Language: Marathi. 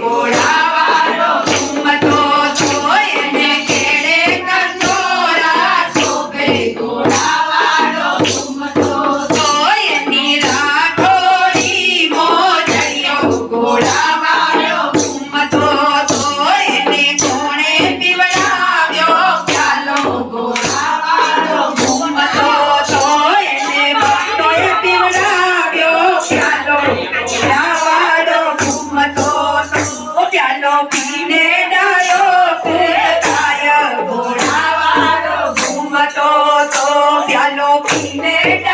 गोळा later.